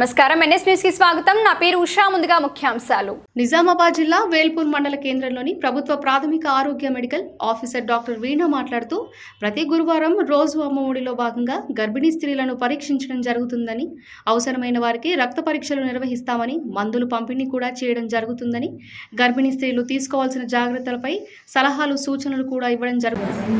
నమస్కారం ఎన్ఎస్ న్యూస్కి స్వాగతం నా పేరు ఉషా ముందుగా ముఖ్యాంశాలు నిజామాబాద్ జిల్లా వేల్పూర్ మండల కేంద్రంలోని ప్రభుత్వ ప్రాథమిక ఆరోగ్య మెడికల్ ఆఫీసర్ డాక్టర్ వీణ మాట్లాడుతూ ప్రతి గురువారం రోజు అమ్మఒడిలో భాగంగా గర్భిణీ స్త్రీలను పరీక్షించడం జరుగుతుందని అవసరమైన వారికి రక్త పరీక్షలు నిర్వహిస్తామని మందులు పంపిణీ కూడా చేయడం జరుగుతుందని గర్భిణీ స్త్రీలు తీసుకోవాల్సిన జాగ్రత్తలపై సలహాలు సూచనలు కూడా ఇవ్వడం జరుగుతుంది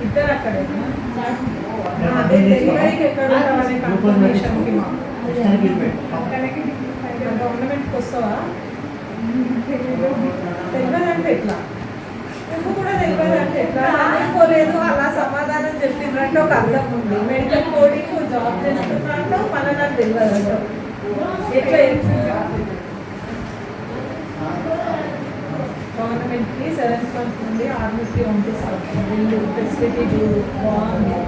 ఇద్దరు అక్కడ అదే డెలివరీకి ఎక్కడ ఉంటామనే కన్ఫర్మేషన్కి మా అక్కడికి గవర్నమెంట్కి వస్తావా తెలియదు తెలియదంటే ఎట్లా నువ్వు కూడా తెలియదు అంటే ఎట్లా చదువుకోలేదు అలా సమాధానం చెప్పిందంటే ఒక అర్థం ఉంది మెడికల్ కోడింగ్ జాబ్ చేస్తున్నట్టు మన నాకు తెలియదు అంటావు. ఎట్లా గవర్నమెంట్కి సెవెంత్ మంత్ నుండి ఆర్మీకి పంపిస్తాం. వీళ్ళు ఫెసిలిటీ బాగుంది.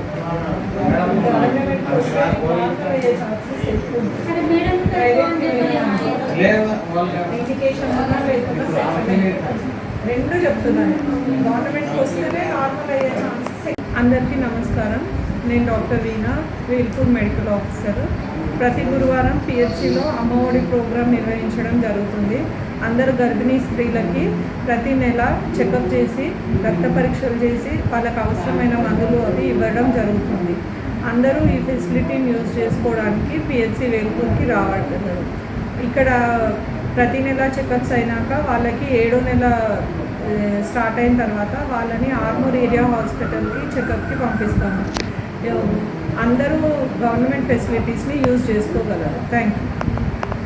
గవర్నమెంట్ ఎడ్యుకేషన్ వల్ల లేకుండా రెండు చెప్తున్నాను. గవర్నమెంట్కి వస్తేనే నార్మల్ అయ్యే ఛాన్సెస్. అందరికీ నమస్కారం. నేను doctor Veena Velpur medical officer. ప్రతి గురువారం పిహెచ్సిలో అమ్మఒడి ప్రోగ్రాం నిర్వహించడం జరుగుతుంది. అందరు గర్భిణీ స్త్రీలకి ప్రతి నెల చెకప్ చేసి రక్త పరీక్షలు చేసి వాళ్ళకి అవసరమైన మందులు అవి ఇవ్వడం జరుగుతుంది. అందరూ ఈ ఫెసిలిటీని యూజ్ చేసుకోవడానికి పిహెచ్సి వేల్పూర్కి రావట్లేదు. ఇక్కడ ప్రతి నెల చెకప్స్ అయినాక వాళ్ళకి ఏడో నెల స్టార్ట్ అయిన తర్వాత వాళ్ళని ఆర్మూర్ ఏరియా హాస్పిటల్కి చెకప్కి పంపిస్తాము. అందరూ గవర్నమెంట్ ఫెసిలిటీస్ని యూజ్ చేసుకోగలరు. Thank you.